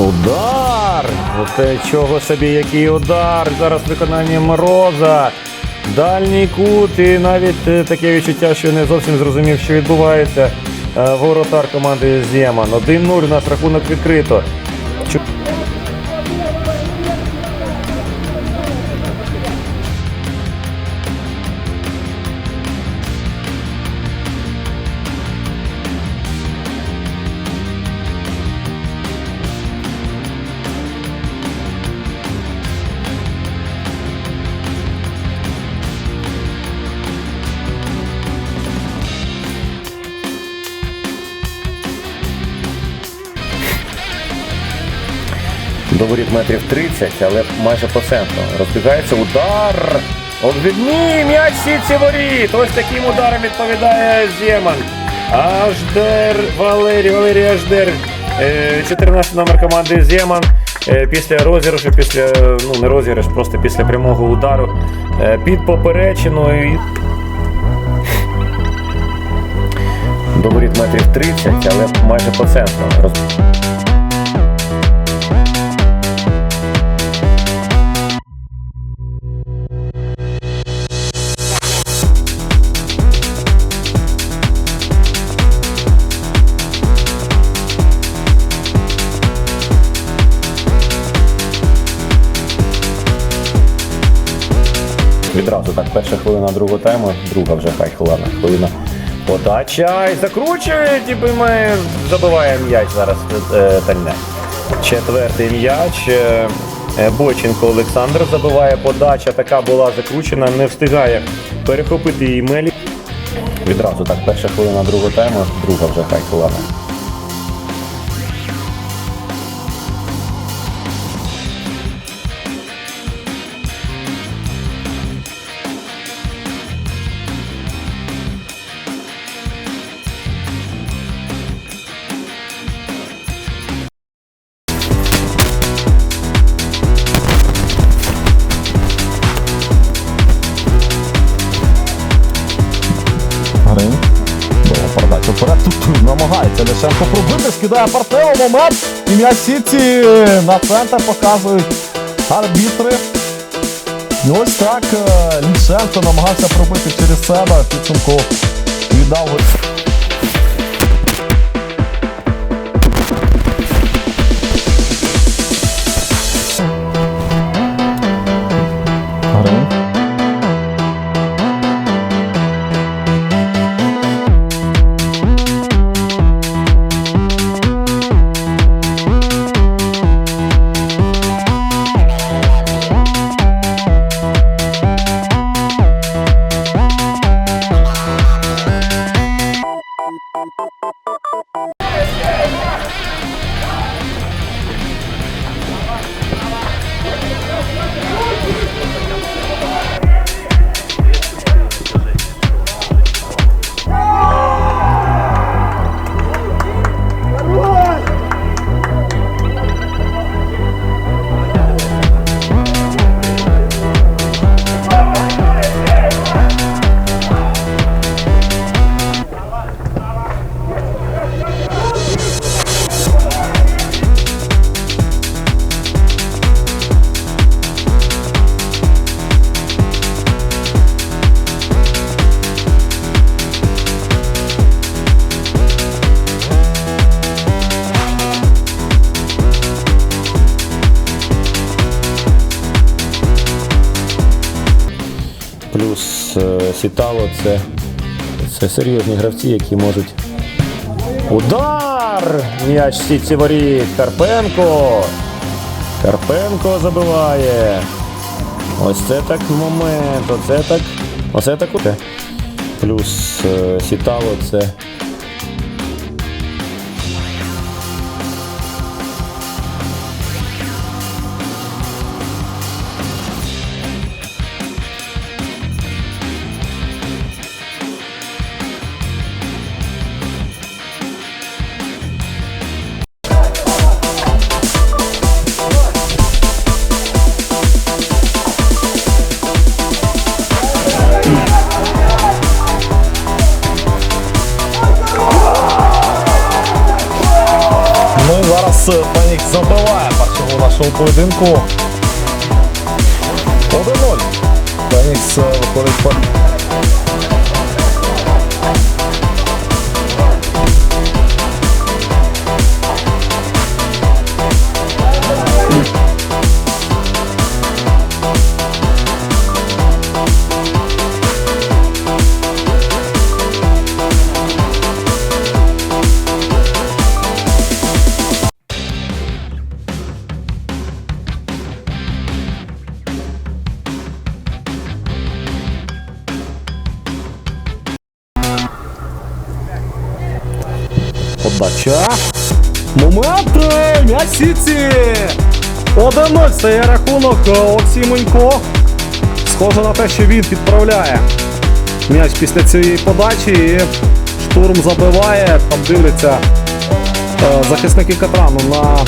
Удар! Оте чого собі, який удар! Зараз виконання Мороза. Дальній кут і навіть е, таке відчуття, що не зовсім зрозумів, що відбувається. Е, Воротар команди Зєман. 1-0 у нас рахунок відкрито. До воріт метрів 30, але майже по. Розбігається удар. Обвідний м'яч сітці воріт. Ось таким ударом відповідає Зєман. Аждер Валерій, Валерій Аждер. Е, 14 номер команди Зєман. Е, Після розіграшу, після ну не розіграш, просто після прямого удару е, під поперечиною. До воріт метрів 30, але майже по центру. Відразу так, перша хвилина другого тайму, друга вже хай хвилина. Хвилина подача і закручує, ніби має, забиває м'яч зараз е, Тальне. Четвертий м'яч. Е, е, Боченко Олександр забиває подача, така була закручена, не встигає перехопити її Мелі. Відразу так, перша хвилина другого тайму, друга вже хай хвилина. Намагається Ляшенко пробити, скидає партнеру момент. І м'яч Сіті на центр показують арбітри. І ось так е, Лішенко намагався пробити через себе. Підсумку віддав. Сітало це, це серйозні гравці, які можуть. Удар! М'яч сітці воріт. Карпенко. Карпенко забиває. Ось це так момент. Оце так. Оце так. Плюс е, Сітало це. Фенікс забиває першого нашого поєдинку. 1-0. Фенікс виходить Подача. Момент! М'яч Сіті! 1-0 стає рахунок е, Олексій Монько. Схоже на те, що він підправляє м'яч після цієї подачі і штурм забиває. Там дивляться е, захисники Катрану на